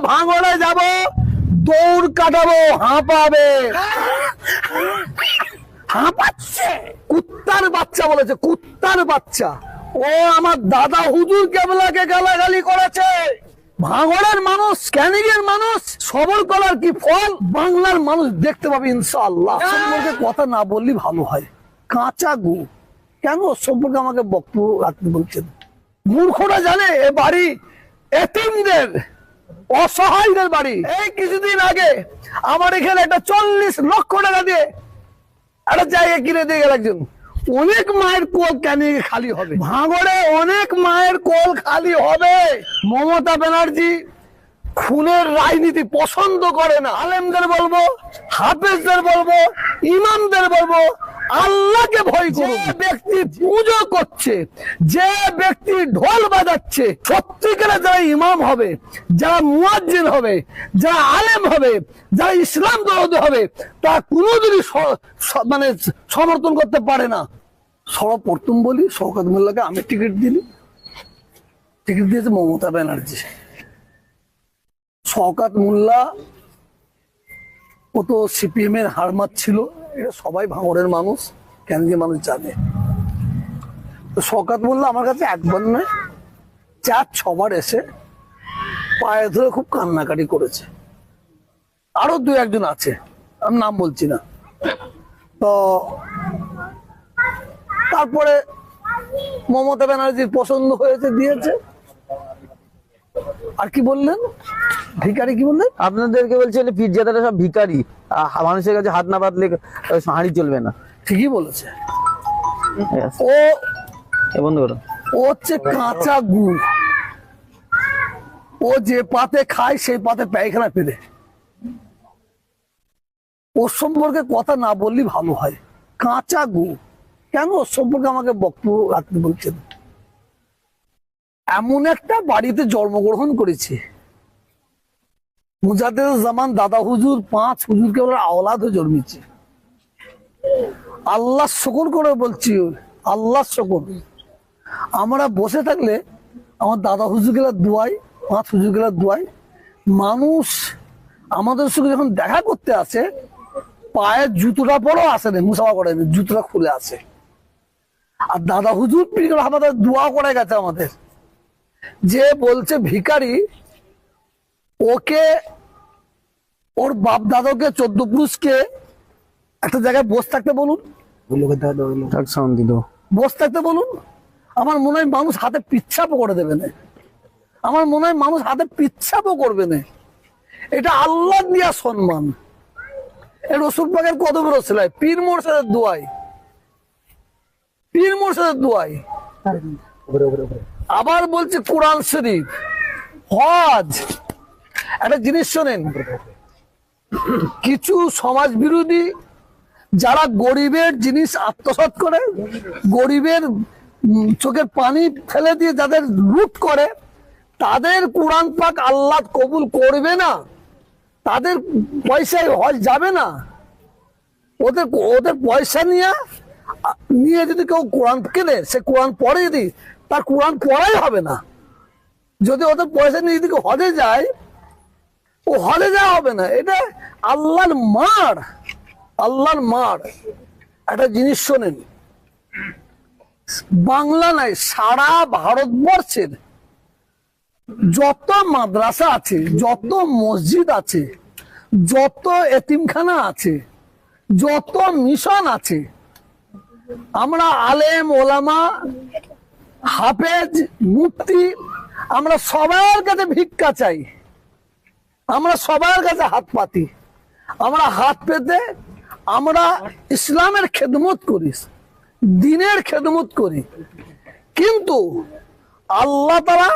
ভাঙড়ে যাব দৌড় কাটাবো হাঁপাবে। হাঁপাচ্ছে। কুত্তার বাচ্চা বলেছে কুত্তার বাচ্চা। ও আমার দাদা হুজুর কেবলাকে গালাগালি করেছে। ভাঙড়ের মানুষ ক্যানিং এর মানুষ সবর করার কি ফল? বাংলার মানুষ দেখতে পাবে ইনশাআল্লাহ। সম্পর্কে কথা না বললে ভালো হয়। কাঁচা গু। কেন সম্পর্কে আমাকে বক্তব্য রাখতে বলছেন? মূর্খরা জানে এ বাড়ি এতিমদের। অসহায়দের বাড়ি। এই কিছুদিন আগে আমার এখানে একটা চল্লিশ লক্ষ টাকা দিয়ে একটা জায়গা কিনে দিয়ে গেল একজন। অনেক মায়ের কোল কেন খালি হবে। ভাঙড়ে অনেক মায়ের কোল খালি হবে। মমতা ব্যানার্জি খুনের রাজনীতি পছন্দ করে না। আলেমদের বলব হাফেজদের বলব ইমামদের বলব আল্লাহকে ভয় করুন। যে ব্যক্তি পুজো করছে যে ব্যক্তি ঢোল বাজাচ্ছে সত্যিকারে যারা ইমাম হবে যারা মুয়াজ্জিন হবে যারা আলেম হবে যারা ইসলাম দরদ হবে তা কোনোদিনই মানে সমর্থন করতে পারে না। সর্বপ্রথম বলি শওকত মোল্লাকে আমি টিকিট দিলি। টিকিট দিয়েছে মমতা ব্যানার্জি। শওকাত মোল্লা ও তো সিপিএম এর হারমাত ছিল এটা সবাই ভাঙড়ের মানুষ, কেন যে মানুষ জানে। তো শওকাত মোল্লা আমার কাছে একবার নয়, চার ছবার এসে পায়ে ধরে খুব কান্নাকাটি করেছে। আরও দু একজন আছে, আমি নাম বলছি না। তো তারপরে মমতা ব্যানার্জির পছন্দ হয়েছে, দিয়েছে। আর কি বললেন? ভিকারি কি বললেন? আপনাদেরকে বলছে যে পীরজাদারা সব আহ, মানুষের কাছে হাত না পাতলে আহ, হাঁড়ি চলবে না। ঠিকই বলেছে। ও বন্ধ করো। ও হচ্ছে কাঁচা গুড়। ও যে পাতে খায় সেই পাতে পায়খানা ফেলে। ওর সম্পর্কে কথা না বললে ভালো হয়। কাঁচা গুড়। কেন ওর সম্পর্কে আমাকে বক্তব্য রাখতে বলছেন? এমন একটা বাড়িতে জন্মগ্রহণ করেছে। মুজাদের জামান দাদা হুজুর, পাঁচ হুজুরকে বলে আওলাদ জন্মেছে। আল্লাহ শকর করে বলছি, আল্লাহ শকর আমরা বসে থাকলে আমার দাদা হুজুরগুলা দোয়াই, পাঁচ হুজুরগুলা দোয়াই। মানুষ আমাদের সঙ্গে যখন দেখা করতে আসে, পায়ের জুতোটা পরও আসে না মুসাফা করে জুতোটা খুলে আসে। আর দাদা হুজুর আমাদের দোয়া করে গেছে আমাদের। যে বলছে ভিখারি ওকে ওর বাপ দাদাকে চোদ্দ পুরুষকে একটা জায়গায় বসে থাকতে বলুন। বসে থাকতে বলুন। আমার মনে হয় মানুষ হাতে পিচ্ছাপও করে দেবে না। আমার মনে হয় মানুষ হাতে পিচ্ছাপও করবে না। এটা আল্লাহ দিয়া সম্মান। এ রসুল পাকের কদমের ওসিলায় পীর মোর্শেদের দোয়াই। পীর মোর্শেদের দোয়াই। আবার বলছে কোরআন শরীফ। হজ। একটা জিনিস শোনেন, কিছু সমাজ বিরোধী যারা গরিবের জিনিস আত্মসাৎ করে, গরিবের চোখের পানি ফেলে দিয়ে যাদের লুট করে, তাদের কোরআন পাক আল্লাহ কবুল করবে না। তাদের পয়সায় হজ যাবে না। ওদের ওদের পয়সা নিয়ে নিয়ে যদি কেউ কোরআন কেনে, সে কোরআন পড়ে যদি তার কোরআন পড়াই হবে না। যদি ওদের পয়সা নিয়ে যদি কেউ হজে যায়, ও হলে যাওয়া হবে না। এটা আল্লাহর মার আল্লাহর মার। একটা জিনিস শোনেন, বাংলা নাই, সারা ভারতবর্ষের যত মাদ্রাসা আছে, যত মসজিদ আছে, যত এতিমখানা আছে, যত মিশন আছে, আমরা আলেম, ওলামা হাফেজ, মুফতি, আমরা সবার কাছে ভিক্ষা চাই। আমরা সবার কাছে হাত পাতি। আমরা হাত পেতে আমরা ইসলামের খেদমত করি, দিনের খেদমত করি। কিন্তু আল্লাহ তারা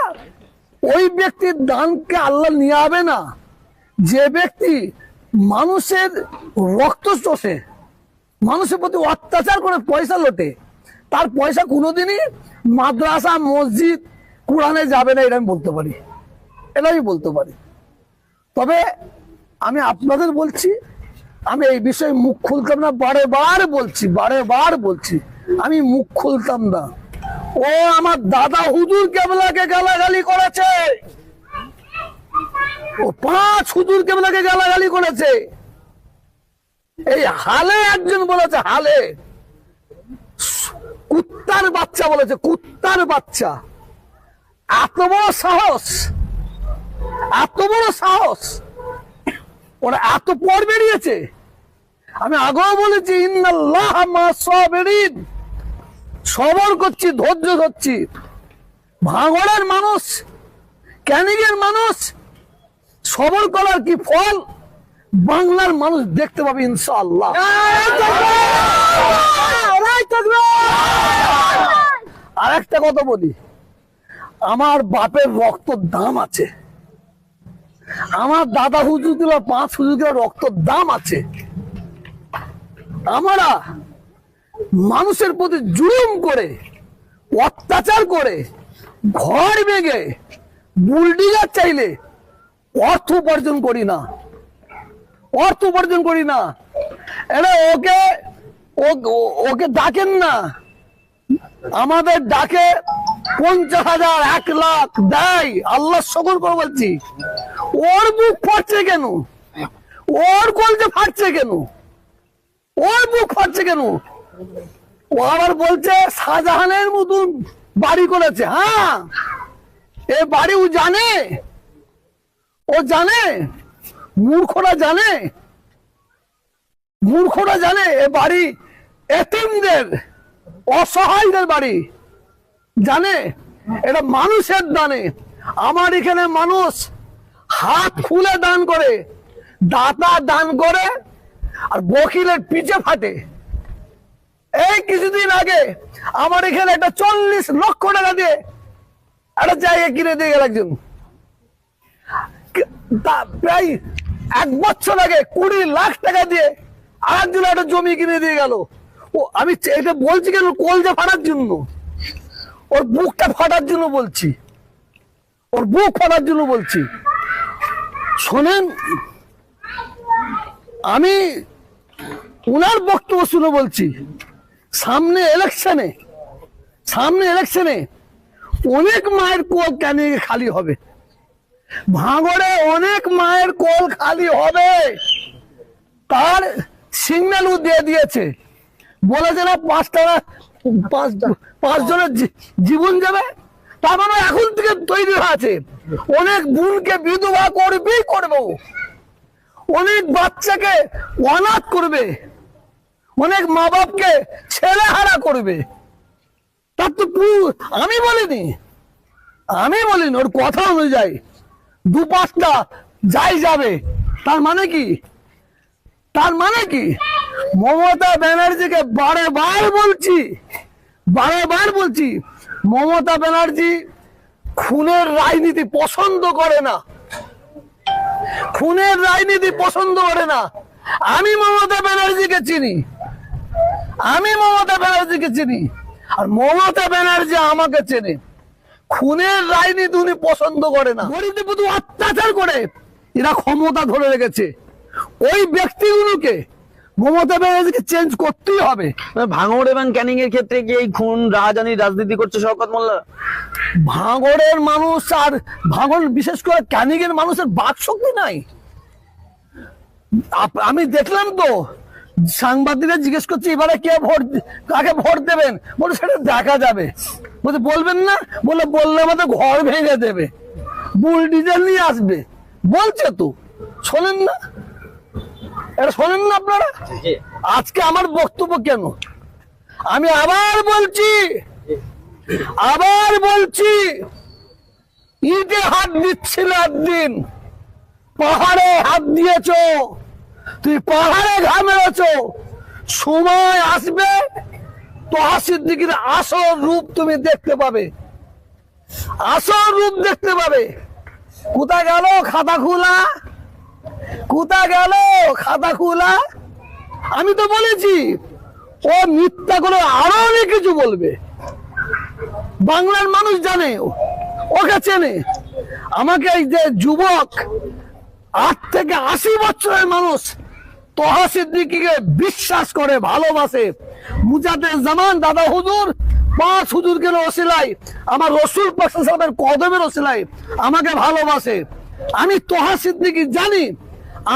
ওই ব্যক্তির দানকে আল্লাহ নিয়ে হবে না। যে ব্যক্তি মানুষের রক্ত চষে, মানুষের প্রতি অত্যাচার করে পয়সা লোটে তার পয়সা কোনোদিনই মাদ্রাসা, মসজিদ, কোরআনে যাবে না, এটা আমি বলতে পারি। এটা আমি বলতে পারি। তবে আমি আপনাদের বলছি, আমি এই বিষয়ে মুখ খুলতাম না বারে বার বলছি বারে বার বলছি, আমি মুখ খুলতাম না। ও আমার দাদা হুজুর কেবলাকে গালাগালি করেছে। ও পাঁচ হুজুর কেবলাকে গালাগালি করেছে। এই হালে একজন বলেছে, হালে। কুত্তার বাচ্চা বলেছে কুত্তার বাচ্চা। এত বড় সাহস। এত বড় সাহস। ওরা এত পর বেরিয়েছে। আমি আগেও বলেছি, ইন্নাল্লাহ মা সবর করছি, ধৈর্য ধরছি। ভাঙড়ের মানুষ, ক্যানিংয়ের মানুষ, সবর করার কি ফল? বাংলার মানুষ দেখতে পাবে ইনশাআল্লাহ। আর একটা কথা বলি। আমার বাপের রক্ত দাম আছে। আমার দাদা হুজুর দিল, পাঁচ হুজুর রক্ত দাম আছে। আমরা মানুষের প্রতি জুলুম করে, অত্যাচার করে, ঘর ভেঙে, বুলডিগার চাইলে অর্থ উপার্জন করি না। অর্থ উপার্জন করি না। এটা ওকে ওকে ডাকেন না। আমাদের ডাকে পঞ্চাশ হাজার, এক লাখ দেয়। আল্লাহ সকল করে বলছি, ওর বুক ফাটছে কেন? ওর কলজে ফাটছে কেন? ওর বুক ফাটছে কেন? ও আবার বলছে, শাহজাহানের মতন বাড়ি করেছে। হ্যাঁ এ বাড়ি ও জানে। ও জানে, মূর্খরা জানে। মূর্খরা জানে, এ বাড়ি এতিমদের অসহায়দের বাড়ি। জানে? এটা মানুষের দানে। আমার এখানে মানুষ হাত খুলে দান করে, দাতা দান করে, আর বকিলের পিছে ফাটে। এই কিছুদিন আগে আমার এখানে একটা চল্লিশ লক্ষ টাকা দিয়ে একটা জায়গা কিনে দিয়ে গেল একজন। প্রায় এক বছর আগে কুড়ি লাখ টাকা দিয়ে আরেকজন একটা জমি কিনে দিয়ে গেল। ও, আমি এটা বলছি কেন? কলজা ফাটার জন্য? ওর বুকটা ফাটার জন্য বলছি। ওর বুক ফাটার জন্য বলছি। শোনেন, আমি উনার বক্তব্য শুনে বলছি, সামনে ইলেকশনে সামনে ইলেকশনে অনেক মায়ের কোল কেন খালি হবে? ভাঙড়ে অনেক মায়ের কোল খালি হবে। তার সিগন্যালও দিয়ে দিয়েছে। বলেছে না, পাঁচটা পাঁচ পাঁচ জনের জী- জীবন যাবে, তার মানে এখন থেকে তৈরি আছে অনেক বোনকে বিধবা করবেই করব। অনেক বাচ্চাকে অনাথ করবে। অনেক মা বাপকে ছেলে হারা করবে। তার তো আমি বলিনি। আমি বলিনি, ওর কথা অনুযায়ী। দু পাঁচটা যাই যাবে। তার মানে কি? তার মানে কি? মমতা ব্যানার্জিকে বারে বার বলছি বারে বার বলছি মমতা ব্যানার্জি খুনের রাজনীতি পছন্দ করে না। খুনের রাজনীতি পছন্দ করে না। আমি মমতা ব্যানার্জিকে চিনি। আমি মমতা ব্যানার্জিকে চিনি। আর মমতা ব্যানার্জি আমাকে চেনে। খুনের রাজনীতি উনি পছন্দ করে না। গরিবদের প্রতি অত্যাচার করে। এরা ক্ষমতা ধরে রেখেছে। ওই ব্যক্তিগুলোকে মমতা ব্যানার্জিকে চেঞ্জ করতেই হবে। ভাঙড় এবং ক্যানিং এর ক্ষেত্রে কি এই খুন রাজধানী রাজনীতি করছে শওকত মোল্লা? ভাঙড়ের মানুষ আর ভাঙড় বিশেষ করে ক্যানিংয়ের মানুষের বাক শক্তি নাই আমি দেখলাম তো সাংবাদিকরা জিজ্ঞেস করছে এবারে কে ভোট কাকে ভোট দেবেন? বলে সেটা দেখা যাবে। বলতে বলবেন না? বলে বললে আমাদের ঘর ভেঙে দেবে। বুল ডিজেল নিয়ে আসবে। বলছে তো। শোনেন না। এটা শোনেন না আপনারা? আজকে আমার বক্তব্য কেন? আমি আবার বলছি আবার বলছি ইটে হাত দিচ্ছিল একদিন পাহাড়ে হাত দিয়েছ তুই পাহাড়ে ঘা মেরেছ সময় আসবে তোহা সিদ্দিকির আসল রূপ তুমি দেখতে পাবে। আসল রূপ দেখতে পাবে। কোথায় গেল খাতা খোলা? কোথা গেল? খাতা খোলা? আমি তো বলেছি, ও মিথ্যা করে আরও অনেক কিছু বলবে। বাংলার মানুষ জানে, ওকে চেনে। আমাকে এই যে যুবক, আট থেকে আশি বছরের মানুষ তোহা সিদ্দিকিকে বিশ্বাস করে, ভালোবাসে। মুজাদের জামান, দাদা হুজুর, পাঁচ হুজুরকে ওসিলাই আমার রসুল পাশাবের কদমের ওসিলাই আমাকে ভালোবাসে। আমি তোহা সিদ্দিকি জানি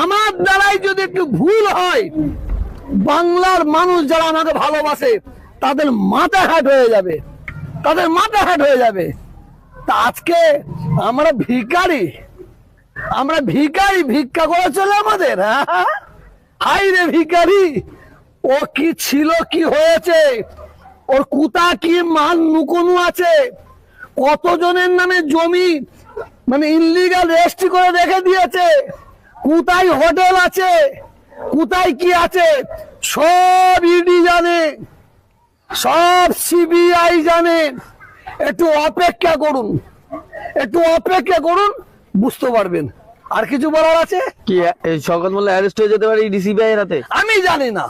আমার দ্বারাই যদি একটু ভুল হয়, বাংলার মানুষ যারা আমাকে ভালোবাসে, তাদের মাথা হাট হয়ে যাবে। তাদের মাথা হাট হয়ে যাবে। তা আজকে আমরা ভিখারি। আমরা ভিকারি ভিক্ষা করে চলে আমাদের হ্যাঁ? হাই রে ভিখারি, ও কি ছিল, কি হয়েছে? ওর কুতা কি, মান নুকনু আছে? কতজনের নামে জমি মানে ইনলিগাল রেজিস্ট্রি করে রেখে দিয়েছে? কোথায় হোটেল আছে? কোথায় কি আছে? সব ইডি জানে। সব সিবিআই জানে। একটু অপেক্ষা করুন। একটু অপেক্ষা করুন বুঝতে পারবেন। আর কিছু বলার আছে? কি এই শকত মোল্লা অ্যারেস্ট হয়ে যেতে পারে ডিসিবিআই এর হাতে? আমি জানি না।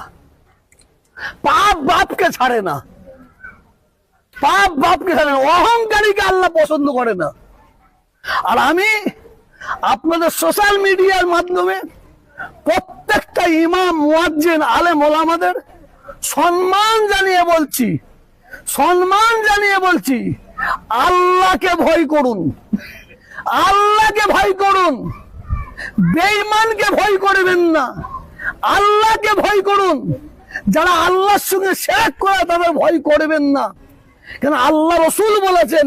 পাপ বাপকে ছাড়ে না। পাপ বাপকে ছাড়ে না। অহংকারীকে আল্লাহ পছন্দ করে না। আর আমি আপনাদের সোশ্যাল মিডিয়ার মাধ্যমে প্রত্যেকটা ইমাম, মুয়াজ্জিন, আলেম, ওলামাদের সম্মান জানিয়ে বলছি, সম্মান জানিয়ে বলছি, আল্লাহকে ভয় করুন, আল্লাহকে ভয় করুন, বেঈমানকে ভয় করবেন না, আল্লাহকে ভয় করুন, যারা আল্লাহর সঙ্গে শেখ করে তাদের ভয় করবেন না, কেন আল্লাহ রসুল বলেছেন,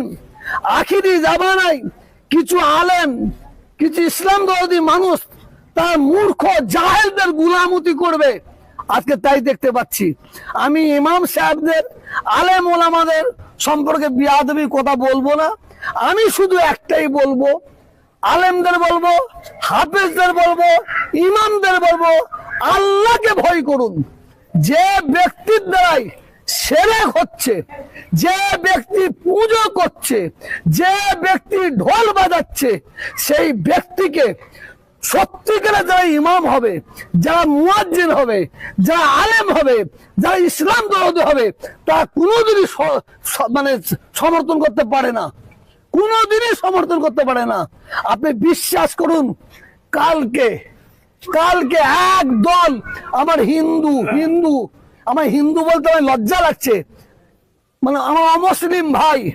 আখিরি জামানায় কিছু আলেম কিছু ইসলাম দরদি মানুষ তার মূর্খ, জাহেলদের গুলামতি করবে। আজকে তাই দেখতে পাচ্ছি। আমি ইমাম সাহেবদের, আলেম ওলামাদের সম্পর্কে বিয়াদবি কথা বলব না। আমি শুধু একটাই বলব, আলেমদের বলব, হাফেজদের বলব, ইমামদের বলব, আল্লাহকে ভয় করুন। যে ব্যক্তির দ্বারাই সেরেক হচ্ছে, যে ব্যক্তি পুজো করছে, যে ব্যক্তি ঢোল বাজাচ্ছে, সেই ব্যক্তিকে সত্যিকারে যারা ইমাম হবে, যারা মুয়াজ্জিন হবে, যারা আলেম হবে, যারা ইসলাম দরদি হবে তা কোনোদিনই মানে সমর্থন করতে পারে না। কোনোদিনই সমর্থন করতে পারে না। আপনি বিশ্বাস করুন, কালকে কালকে এক দল আমার হিন্দু হিন্দু আমার হিন্দু বলতে আমার লজ্জা লাগছে। মানে আমার অমুসলিম ভাই,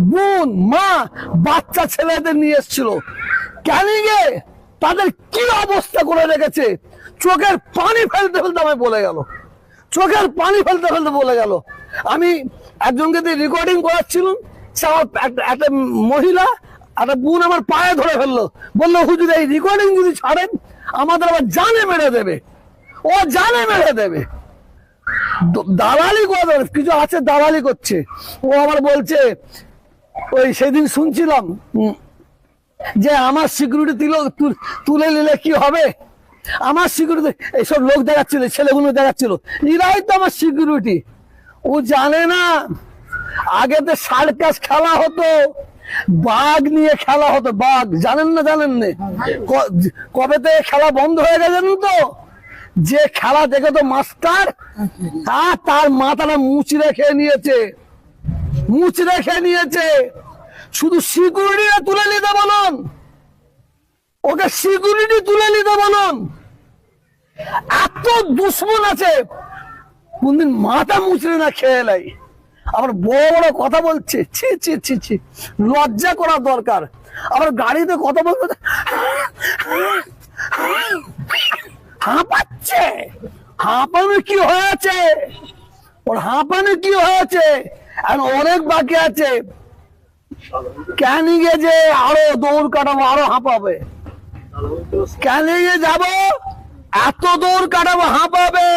বোন, মা, বাচ্চা ছেলেদের নিয়ে এসেছিল। ক্যানিংয়ে তাদের কি অবস্থা করে রেখেছে? চোখের পানি ফেলতে ফেলতে আমায় বলে গেল। চোখের পানি ফেলতে ফেলতে বলে গেল। আমি একজনকে দিয়ে রেকর্ডিং করাচ্ছিলাম। সে আমার একটা- মহিলা, একটা বোন আমার পায়ে ধরে ফেলল। বলল, হুজুর, এই রেকর্ডিং যদি ছাড়েন, আমাদের আবার জানে মেরে দেবে। ও জানে মেরে দেবে। দালালি করে কিছু আছে দালালি করছে। ও আমার বলছে, ওই সেদিন শুনছিলাম যে আমার সিকিউরিটি দিল তুলে নিলে কি হবে? আমার সিকিউরিটি এইসব লোক দেখাচ্ছিল, ছেলেগুলো দেখাচ্ছিল। এরাই তো আমার সিকিউরিটি ও জানে না, আগে তো সার্কাস খেলা হতো, বাঘ নিয়ে খেলা হতো, বাঘ। জানেন না জানেন না? কবে থেকে খেলা বন্ধ হয়ে গেছে জানেন তো? যে খেলা দেখে তো মাস্টার হ্যাঁ তার মাথাটা মুচড়ে খেয়ে নিয়েছে। মুচড়ে খেয়ে নিয়েছে। শুধু সিকিউরিটি তুলে নিতে বলুন। ওকে সিকিউরিটি তুলে নিতে বলুন। এত দুশ্মন আছে। কোনদিন মাথা মুচড়ে না খেয়ে লাই আবার বড় বড় কথা বলছে। ছি ছি ছি ছি। লজ্জা করা দরকার। আবার গাড়িতে কথা বলতে হাঁপাচ্ছে। হাঁপানো কি হয়েছে? ওর হাঁপানো কি হয়েছে? আর অনেক বাকি আছে। ক্যানিংয়ে যে আরও দৌড় কাটাবো আরও হাঁপাবে। ক্যানিংয়ে যাব এত দৌড় কাটাবো হাঁপাবে।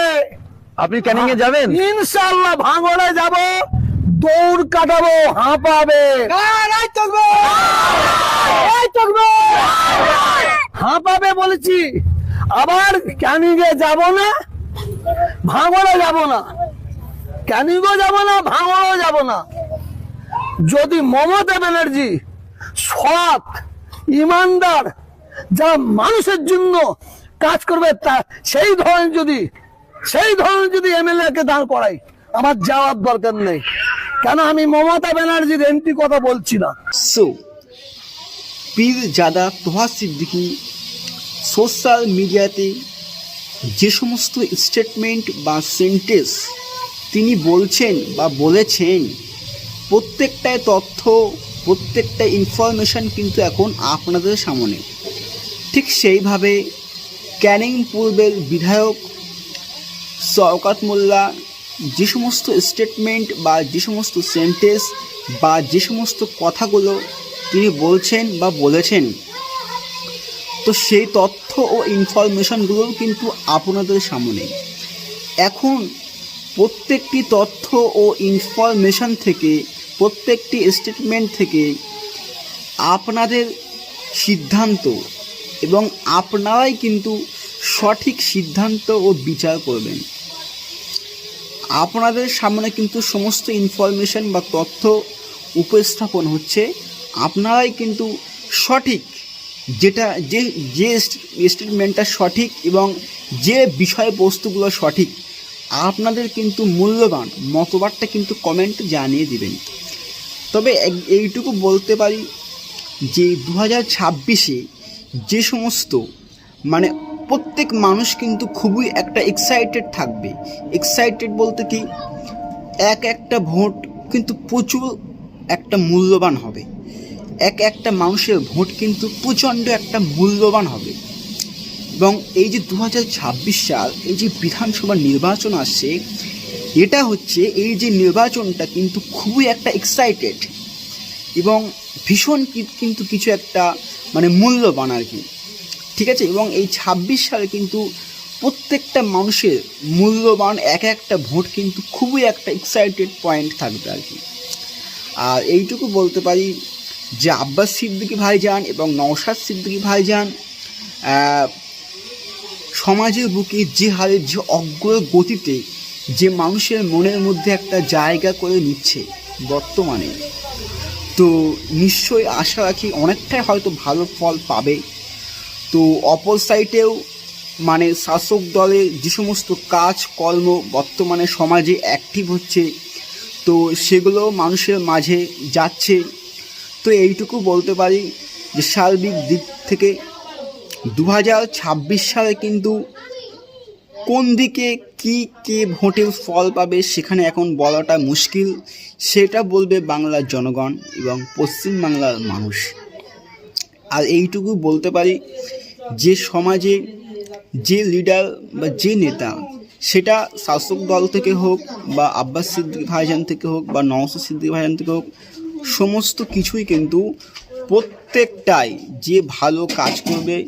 আপনি ক্যানিং এ যাবেন? ইনশাল্লাহ ভাঙড়ে যাব দৌড় কাটাবো হাঁপাবে। হাঁপাবে বলেছি। আবার ক্যানিংয়ে যাব না? ভাঙড়ে যাব না। ক্যানিংও যাব না, ভাঙড়ও যাব না। যদি মমতা ব্যানার্জি সৎ, ইমানদার যারা মানুষের জন্য কাজ করবে, তা সেই ধরনের যদি, সেই ধরনের যদি এমএলএ কে দাঁড় করাই, আমার যাওয়ার দরকার নেই। কেন আমি মমতা ব্যানার্জির এমপি কথা বলছি না? সো পীর জাদা তোহা সিদ্দিকি সোশ্যাল মিডিয়াতে যে সমস্ত স্টেটমেন্ট বা সেন্টেন্স তিনি বলছেন বা বলেছেন প্রত্যেকটায় তথ্য, প্রত্যেকটা ইনফরমেশান কিন্তু এখন আপনাদের সামনে। ঠিক সেইভাবে ক্যানিং পূর্বের বিধায়ক শওকাত মোল্লা যে সমস্ত স্টেটমেন্ট বা যে সমস্ত সেন্টেন্স বা যে সমস্ত কথাগুলো তিনি বলছেন বা বলেছেন তো সেই তথ্য ও ইনফরমেশনগুলোও কিন্তু আপনাদের সামনে। এখন প্রত্যেকটি তথ্য ও ইনফরমেশন থেকে, প্রত্যেকটি স্টেটমেন্ট থেকে আপনাদের সিদ্ধান্ত এবং আপনারাই কিন্তু সঠিক সিদ্ধান্ত ও বিচার করবেন। আপনাদের সামনে কিন্তু সমস্ত ইনফরমেশন বা তথ্য উপস্থাপন হচ্ছে, আপনারাই কিন্তু সঠিক যেটা যে যে স্টেটমেন্টটা সঠিক এবং যে বিষয়বস্তুগুলো সঠিক, আপনাদের কিন্তু মূল্যবান মতবাদটা কিন্তু কমেন্ট জানিয়ে দিবেন। তবে এইটুকু বলতে পারি যে দু হাজার ছাব্বিশে যে সমস্ত মানে প্রত্যেক মানুষ কিন্তু খুবই একটা এক্সাইটেড থাকবে। এক্সাইটেড বলতে কি, এক একটা ভোট কিন্তু প্রচুর একটা মূল্যবান হবে। এক একটা মানুষের ভোট কিন্তু প্রচণ্ড একটা মূল্যবান হবে। এবং এই যে দু হাজার ছাব্বিশ সাল, এই যে বিধানসভা নির্বাচন আসছে, এটা হচ্ছে এই যে নির্বাচনটা কিন্তু খুবই একটা এক্সাইটেড এবং ভীষণ কিন্তু কিছু একটা মানে মূল্যবান আর কি। ঠিক আছে? এবং এই ছাব্বিশ সালে কিন্তু প্রত্যেকটা মানুষের মূল্যবান এক একটা ভোট কিন্তু খুবই একটা এক্সাইটেড পয়েন্ট থাকবে আর কি। আর এইটুকু বলতে পারি যে আব্বাস সিদ্দিকী ভাইজান এবং নওশাদ সিদ্দিকী ভাইজান সমাজের বুকে যে হারে যে অগ্রগতিতে যে মানুষের মনের মধ্যে একটা জায়গা করে নিচ্ছে বর্তমানে, তো নিশ্চয়ই আশা রাখি অনেকটাই হয়তো ভালো ফল পাবে। তো অপর সাইডেও মানে শাসক দলের যে সমস্ত কাজ, কর্ম বর্তমানে সমাজে অ্যাক্টিভ হচ্ছে, তো সেগুলো মানুষের মাঝে যাচ্ছে। তো এইটুকু বলতে পারি যে সার্বিক দিক থেকে দু হাজার ছাব্বিশ সালে কিন্তু কোন দিকে কি কে ভোটের ফল পাবে সেখানে এখন বলাটা মুশকিল। সেটা বলবে বাংলার জনগণ এবং পশ্চিম বাংলার মানুষ। আর এইটুকু বলতে পারি যে সমাজে যে লিডার বা যে নেতা, সেটা শাসক দল থেকে হোক বা আব্বাস সিদ্দিক ভাইজান থেকে হোক বা নওসা সিদ্দিক ভাইজান থেকে হোক সমস্ত কিছুই কিন্তু প্রত্যেকটাই যে ভালো কাজ করবে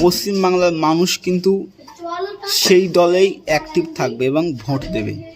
পশ্চিমবাংলার মানুষ কিন্তু সেই দলেই অ্যাক্টিভ থাকবে এবং ভোট দেবে।